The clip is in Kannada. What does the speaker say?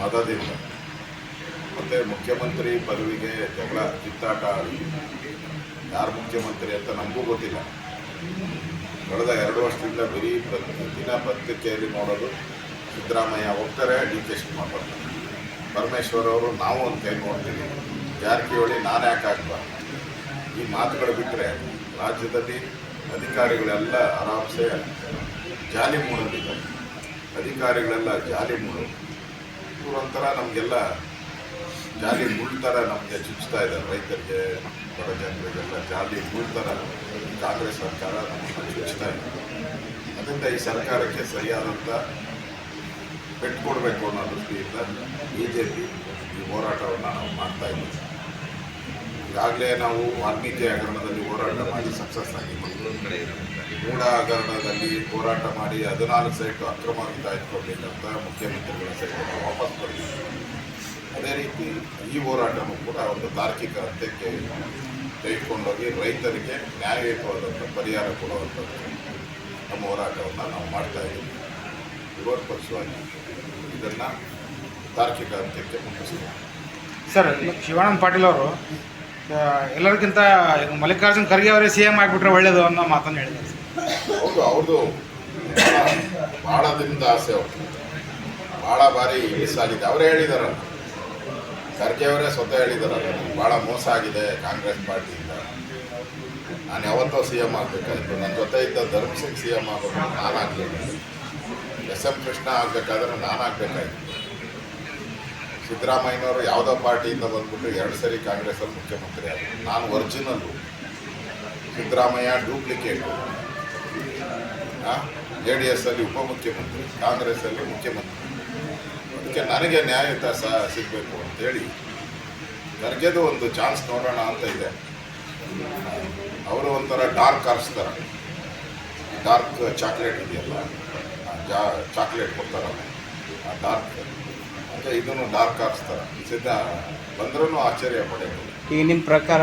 ಮದದಿಂದ ಮತ್ತು ಮುಖ್ಯಮಂತ್ರಿ ಪದವಿಗೆ ಜಗಳ, ಕಿತ್ತಾಟ ಯಾರು ಮುಖ್ಯಮಂತ್ರಿ ಅಂತ ನಮಗೂ ಗೊತ್ತಿಲ್ಲ. ಕಳೆದ ಎರಡು ವರ್ಷದಿಂದ ಬರೀ ಪ್ರತಿದಿನ ಪತ್ರಿಕೆಯಲ್ಲಿ ನೋಡೋದು ಸಿದ್ದರಾಮಯ್ಯ ಹೋಗ್ತಾರೆ, ಡಿ ಕೆ ಶಿವಕುಮಾರ್ ಪರಮೇಶ್ವರ್ ಅವರು, ನಾವು ಅಂತ ಕೈ ನೋಡ್ತೀವಿ. ಜಾರಕಿಹೊಳಿ ನಾನು ಯಾಕೆ ಆಗ್ಬಾರ್ದು? ಈ ಮಾತುಗಳು ಬಿಟ್ಟರೆ ರಾಜ್ಯದಲ್ಲಿ ಅಧಿಕಾರಿಗಳೆಲ್ಲ ಆರಾಮ್ಸೆ ಜಾಲಿ ಮೂಡಲಿದ್ದಾರೆ ಅಧಿಕಾರಿಗಳೆಲ್ಲ ಜಾಲಿ ಮೂಡೋದು. ಇವರೊಂಥರ ನಮಗೆಲ್ಲ ಜಾಲಿ ಮುಳ್ಳು ಥರ ನಮಗೆ ಚುಚ್ತಾ ಇದ್ದಾರೆ ರೈತರಿಗೆ, ಬಡ ಜನರಿಗೆಲ್ಲ ಜಾಲಿ ಮುಳ್ಳು ಥರ ಕಾಂಗ್ರೆಸ್ ಸರ್ಕಾರ ನಮ್ಮನ್ನು ಚುಚ್ತಾ ಇದೆ. ಅದರಿಂದ ಈ ಸರ್ಕಾರಕ್ಕೆ ಸರಿಯಾದಂಥ ಪೆಟ್ಟು ಕೊಡಬೇಕು ಅನ್ನೋ ದೃಷ್ಟಿಯಿಂದ ಬಿ ಜೆ ಪಿ ಈ ಹೋರಾಟವನ್ನು ನಾವು ಮಾಡ್ತಾ ಇದ್ದೀವಿ. ಈಗಾಗಲೇ ನಾವು ವಾಲ್ಮೀಕಿ ಹಗರಣದಲ್ಲಿ ಹೋರಾಟ ಮಾಡಿ ಸಕ್ಸಸ್ ಆಗಿದ್ದೀವಿ ಮೂಡ ಹಗರಣದಲ್ಲಿ ಹೋರಾಟ ಮಾಡಿ ಹದಿನಾಲ್ಕು ಸೈಟು ಅಕ್ರಮದಿಂದ ಅಂತ ಮುಖ್ಯಮಂತ್ರಿಗಳ ಸೈಟನ್ನು ವಾಪಸ್ ಪಡೆದಿದ್ದೀವಿ ಅದೇ ರೀತಿ ಈ ಹೋರಾಟವೂ ಕೂಡ ಒಂದು ತಾರ್ಕಿಕ ಅಂತ್ಯಕ್ಕೆ ತೆಗೆದುಕೊಂಡೋಗಿ ರೈತರಿಗೆ ನ್ಯಾಯಯುತವಾದಂಥ ಪರಿಹಾರ ಕೊಡುವಂಥದ್ದು ನಮ್ಮ ಹೋರಾಟವನ್ನು ನಾವು ಮಾಡ್ತಾ ಇದ್ದೀವಿ. ವಿರೋಧ ಪಕ್ಷವಾಗಿ ಇದನ್ನು ತಾರ್ಕಿಕ ಅಂತ್ಯಕ್ಕೆ ಮುಟ್ಟಿಸ್ತೀವಿ ಸರ್, ಶಿವಾನಂದ ಪಾಟೀಲ್ ಅವರು ಎಲ್ಲರಿಗಿಂತ ಮಲ್ಲಿಕಾರ್ಜುನ್ ಖರ್ಗೆ ಅವರೇ ಸಿ ಎಂ ಆಗಿಬಿಟ್ರೆ ಒಳ್ಳೇದು ಅನ್ನೋ ಮಾತನ್ನು ಹೇಳಿದ್ದಾರೆ. ಹೌದು ಭಾಳ ಆಸೆ ಭಾಳ ಬಾರಿ ಮಿಸ್ ಆಗಿದೆ. ಅವರೇ ಹೇಳಿದಾರಲ್ಲ. ಖರ್ಗೆ ಅವರೇ ಸ್ವತಃ ಹೇಳಿದಾರಲ್ಲ ನನಗೆ ಭಾಳ ಮೋಸ ಆಗಿದೆ ಕಾಂಗ್ರೆಸ್ ಪಾರ್ಟಿಯಿಂದ. ನಾನು ಯಾವತ್ತೋ ಸಿ ಎಂ ಆಗಬೇಕಾಯ್ತು ನನ್ನ ಜೊತೆ ಇದ್ದ ಧರ್ಮ ಸಿಂಗ್ ಸಿ ಎಂ ಆಗಬೇಕು ನಾನು ಆಗಲಿಲ್ಲ. ಎಸ್ ಎಂ ಕೃಷ್ಣ ಆಗಬೇಕಾದ್ರೆ ನಾನು ಆಗಬೇಕಾಯ್ತು ಸಿದ್ದರಾಮಯ್ಯನವರು ಯಾವುದೋ ಪಾರ್ಟಿಯಿಂದ ಬಂದ್ಬಿಟ್ಟು ಎರಡು ಸರಿ ಕಾಂಗ್ರೆಸ್ಸಲ್ಲಿ ಮುಖ್ಯಮಂತ್ರಿ ಆದರು. ನಾನು original Siddaramaiah duplicate. J D ಎಸ್ಸಲ್ಲಿ ಉಪಮುಖ್ಯಮಂತ್ರಿ, ಕಾಂಗ್ರೆಸ್ಸಲ್ಲಿ ಮುಖ್ಯಮಂತ್ರಿ. ಅದಕ್ಕೆ ನನಗೆ ನ್ಯಾಯಯುತ ಸಹ ಸಿಗಬೇಕು ಅಂತೇಳಿ ನನಗೆದು ಒಂದು ಚಾನ್ಸ್ ನೋಡೋಣ ಅಂತ ಇದೆ. ಅವರು ಒಂಥರ ಡಾರ್ಕ್ ಆರಿಸ್ತಾರ ಡಾರ್ಕ್ ಚಾಕ್ಲೇಟ್ ಇದೆಯಲ್ಲ ಜಾ, ಚಾಕ್ಲೇಟ್ ಕೊಡ್ತಾರಲ್ಲ. ಆ ಡಾರ್ಕ್ ಅಂದರೆ ಇದನ್ನು ಡಾರ್ಕ್ ಹಾಕ್ಸ್ತಾರೆ. ಸಿದ್ಧ ಬಂದ್ರೂ ಆಶ್ಚರ್ಯ ಪಡೆಯಬಹುದು ಈಗ ನಿಮ್ಮ ಪ್ರಕಾರ